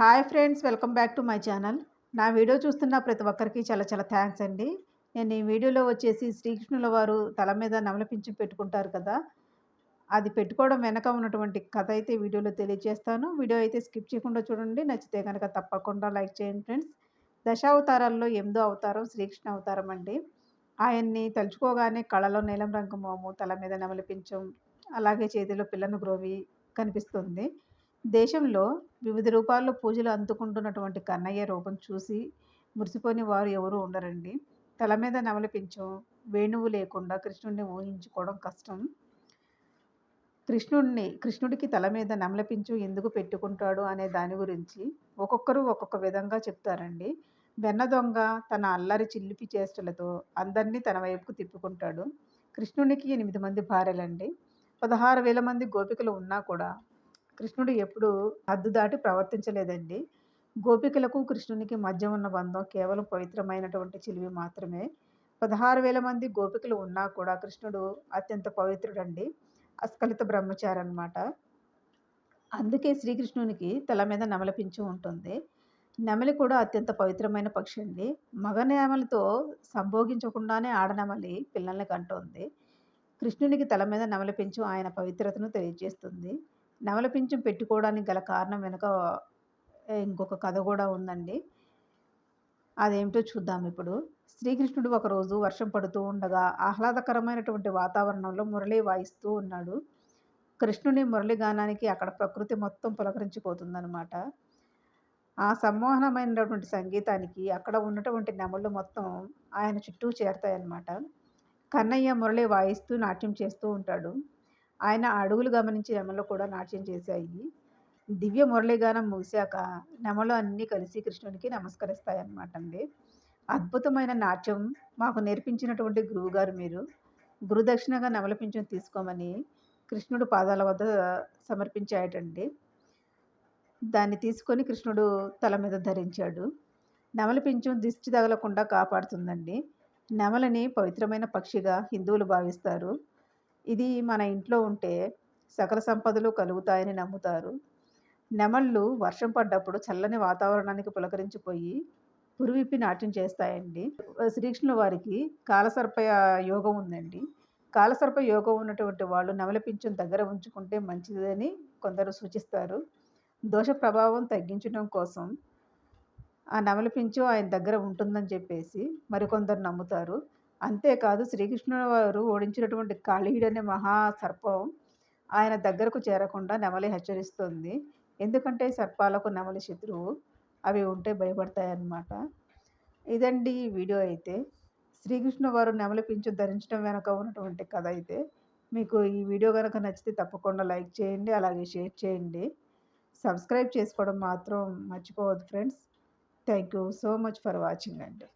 Hi friends welcome back to my channel. నా video చూస్తున్న ప్రతి ఒక్కరికి చాలా చాలా థ్యాంక్స్ అండి. నేను ఈ వీడియోలో వచ్చేసి శ్రీకృష్ణుల వారు తల మీద నమలపించి పెట్టుకుంటారు కదా అది పెట్టుకోవడం వెనక ఉన్నటువంటి కథ అయితే వీడియోలో తెలియజేస్తాను. వీడియో అయితే స్కిప్ చేయకుండా చూడండి నచ్చితే కనుక తప్పకుండా లైక్ చేయండి ఫ్రెండ్స్. దశావతారాల్లో ఎనిమిదో అవతారం శ్రీకృష్ణ అవతారం అండి. ఆయన్ని తలుచుకోగానే కళలో నీలం రంగు మోము తల మీద నమలిపించం అలాగే చేతిలో పిల్లను గ్రోవి కనిపిస్తుంది. దేశంలో వివిధ రూపాల్లో పూజలు అందుకుంటున్నటువంటి కన్నయ్య రూపం చూసి మురిసిపోని వారు ఎవరూ ఉండరండి. తల మీద నమలిపించం వేణువు లేకుండా కృష్ణుడిని ఊహించుకోవడం కష్టం. కృష్ణుడిని కృష్ణుడికి తల మీద నమలపించు ఎందుకు పెట్టుకుంటాడు అనే దాని గురించి ఒక్కొక్కరు ఒక్కొక్క విధంగా చెప్తారండి. వెన్న దొంగ తన అల్లరి చిల్లిపి చేష్టలతో అందరినీ తన వైపుకు తిప్పుకుంటాడు. కృష్ణునికి ఎనిమిది మంది భార్యలండి. పదహారు వేల మంది గోపికలు ఉన్నా కూడా కృష్ణుడు ఎప్పుడు హద్దు దాటి ప్రవర్తించలేదండి. గోపికలకు కృష్ణునికి మధ్య ఉన్న బంధం కేవలం పవిత్రమైనటువంటి చిలివి మాత్రమే. పదహారు వేల మంది గోపికలు ఉన్నా కూడా కృష్ణుడు అత్యంత పవిత్రుడండి. అస్కలిత బ్రహ్మచారి అనమాట అందుకే శ్రీకృష్ణునికి తల మీద నమలపించి ఉంటుంది. నెమలి కూడా అత్యంత పవిత్రమైన పక్షి అండి. మగ నెమలితో సంభోగించకుండానే ఆడనెమలి పిల్లల్ని కంటుంది. కృష్ణునికి తల మీద నమలపించు ఆయన పవిత్రతను తెలియజేస్తుంది. నవల పింఛం పెట్టుకోవడానికి గల కారణం వెనుక ఇంకొక కథ కూడా ఉందండి. అదేమిటో చూద్దాం ఇప్పుడు. శ్రీకృష్ణుడు ఒకరోజు వర్షం పడుతూ ఉండగా ఆహ్లాదకరమైనటువంటి వాతావరణంలో మురళి వాయిస్తూ ఉన్నాడు. కృష్ణుని మురళి గానానికి అక్కడ ప్రకృతి మొత్తం పులకరించిపోతుందనమాట ఆ సమ్మోహనమైనటువంటి సంగీతానికి అక్కడ ఉన్నటువంటి నెమళ్ళు మొత్తం ఆయన చుట్టూ చేరతాయన్నమాట. కన్నయ్య మురళి వాయిస్తూ నాట్యం చేస్తూ ఉంటాడు. ఆయన అడుగులు గమనించి నెమలు కూడా నాట్యం చేశాయి. దివ్య మురళీగానం ముగిశాక నెమలు అన్నీ కలిసి కృష్ణునికి నమస్కరిస్తాయన్నమాట అండి అద్భుతమైన నాట్యం మాకు నేర్పించినటువంటి గురువుగారు మీరు. గురుదక్షిణగా నెమలపించం తీసుకోమని కృష్ణుడు పాదాల వద్ద సమర్పించాయటండి. దాన్ని తీసుకొని కృష్ణుడు తల మీద ధరించాడు. నెమలి పింఛం దిష్టి తగలకుండా కాపాడుతుందండి. నెమలని పవిత్రమైన పక్షిగా హిందువులు భావిస్తారు. ఇది మన ఇంట్లో ఉంటే సకల సంపదలు కలుగుతాయని నమ్ముతారు. నెమళ్ళు వర్షం పడ్డప్పుడు చల్లని వాతావరణానికి పులకరించిపోయి పురువిప్పి నాట్యం చేస్తాయండి. శ్రీకృష్ణుల వారికి కాలసర్ప యోగం ఉందండి. కాలసర్ప యోగం ఉన్నటువంటి వాళ్ళు నెమల పింఛం దగ్గర ఉంచుకుంటే మంచిదని కొందరు సూచిస్తారు. దోష ప్రభావం తగ్గించడం కోసం ఆ నెమలి పింఛం ఆయన దగ్గర ఉంటుందని చెప్పేసి మరికొందరు నమ్ముతారు. అంతేకాదు శ్రీకృష్ణుడు వారు ఓడించినటువంటి కాళీయుడు అనే మహాసర్పం ఆయన దగ్గరకు చేరకుండా నెమలి హెచ్చరిస్తుంది. ఎందుకంటే సర్పాలకు నెమలి శత్రువు. అవి ఉంటే భయపడతాయన్నమాట. ఇదండి ఈ వీడియో అయితే. శ్రీకృష్ణ వారు నెమలి పింఛు ధరించడం వెనక ఉన్నటువంటి కథ అయితే. మీకు ఈ వీడియో కనుక నచ్చితే తప్పకుండా లైక్ చేయండి అలాగే షేర్ చేయండి. సబ్స్క్రైబ్ చేసుకోవడం మాత్రం మర్చిపోవద్దు friends. Thank you so much for watching అండి.